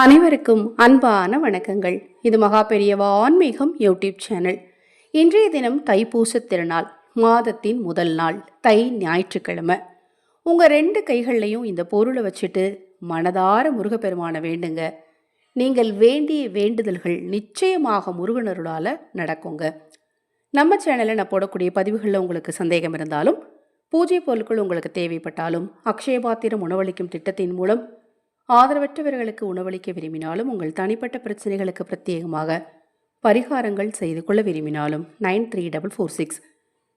அனைவருக்கும் அன்பான வணக்கங்கள். இது மகா பெரியவா ஆன்மீகம் யூடியூப் சேனல். இன்றைய தினம் தைப்பூச திருநாள் மாதத்தின் முதல் நாள் தை ஞாயிற்றுக்கிழமை. உங்கள் ரெண்டு கைகள்லையும் இந்த பொருளை வச்சுட்டு மனதார முருகப்பெருமானை வேண்டுங்க. நீங்கள் வேண்டிய வேண்டுதல்கள் நிச்சயமாக முருகனருளால் நடக்குங்க. நம்ம சேனலில் நான் போடக்கூடிய பதிவுகளில் உங்களுக்கு சந்தேகம் இருந்தாலும் பூஜை பொருட்கள் உங்களுக்கு தேவைப்பட்டாலும் அக்ஷயபாத்திரம் உணவளிக்கும் திட்டத்தின் மூலம் ஆதரவற்றவர்களுக்கு உணவளிக்க விரும்பினாலும் உங்கள் தனிப்பட்ட பிரச்சனைகளுக்கு பிரத்யேகமாக பரிகாரங்கள் செய்து கொள்ள விரும்பினாலும் nine three double four six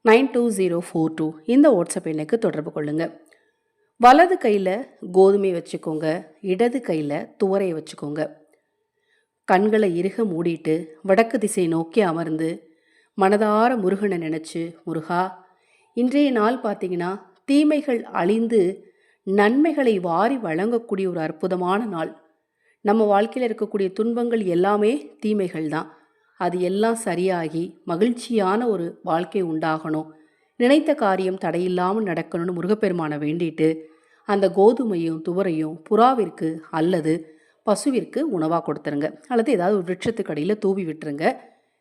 nine two zero four two இந்த வாட்ஸ்அப் எண்ணுக்கு தொடர்பு கொள்ளுங்கள் வலது கையில் கோதுமை வச்சுக்கோங்க இடது கையில் துவரையை வச்சுக்கோங்க. கண்களை இறுக மூடிட்டு வடக்கு திசை நோக்கி அமர்ந்து மனதார முருகனை நினச்சி முருகா இன்றைய நாள் பார்த்தீங்கன்னா தீமைகள் அழிந்து நன்மைகளை வாரி வழங்கக்கூடிய ஒரு அற்புதமான நாள். நம்ம வாழ்க்கையில் இருக்கக்கூடிய துன்பங்கள் எல்லாமே தீமைகள் தான். அது எல்லாம் சரியாகி மகிழ்ச்சியான ஒரு வாழ்க்கை உண்டாகணும். நினைத்த காரியம் தடையில்லாமல் நடக்கணும்னு முருகப்பெருமானை வேண்டிட்டு அந்த கோதுமையும் துவரையும் புறாவிற்கு அல்லது பசுவிற்கு உணவாக கொடுத்துருங்க. அல்லது ஏதாவது ஒரு விருட்சத்துக்கு அடியில் தூவி விட்டுருங்க.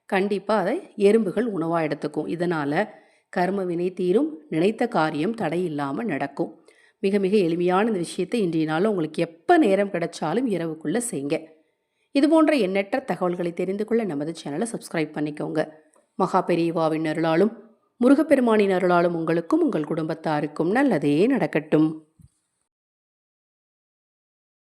கண்டிப்பாக அதை எறும்புகள் உணவாக எடுத்துக்கும். இதனால் கர்ம வினை தீரும் நினைத்த காரியம் தடையில்லாமல் நடக்கும். மிக மிக எளிமையான இந்த விஷயத்தை இன்றைய நாள் உங்களுக்கு எப்போ நேரம் கிடைச்சாலும் இரவுக்குள்ளே செய்யுங்க. இது போன்ற எண்ணற்ற தகவல்களை தெரிந்து கொள்ள நமது சேனலை சப்ஸ்கிரைப் பண்ணிக்கோங்க. மகா பெரியவாவின் அருளாலும் முருகப்பெருமானின் அருளாலும் உங்களுக்கும் உங்கள் குடும்பத்தாருக்கும் நல்லதே நடக்கட்டும்.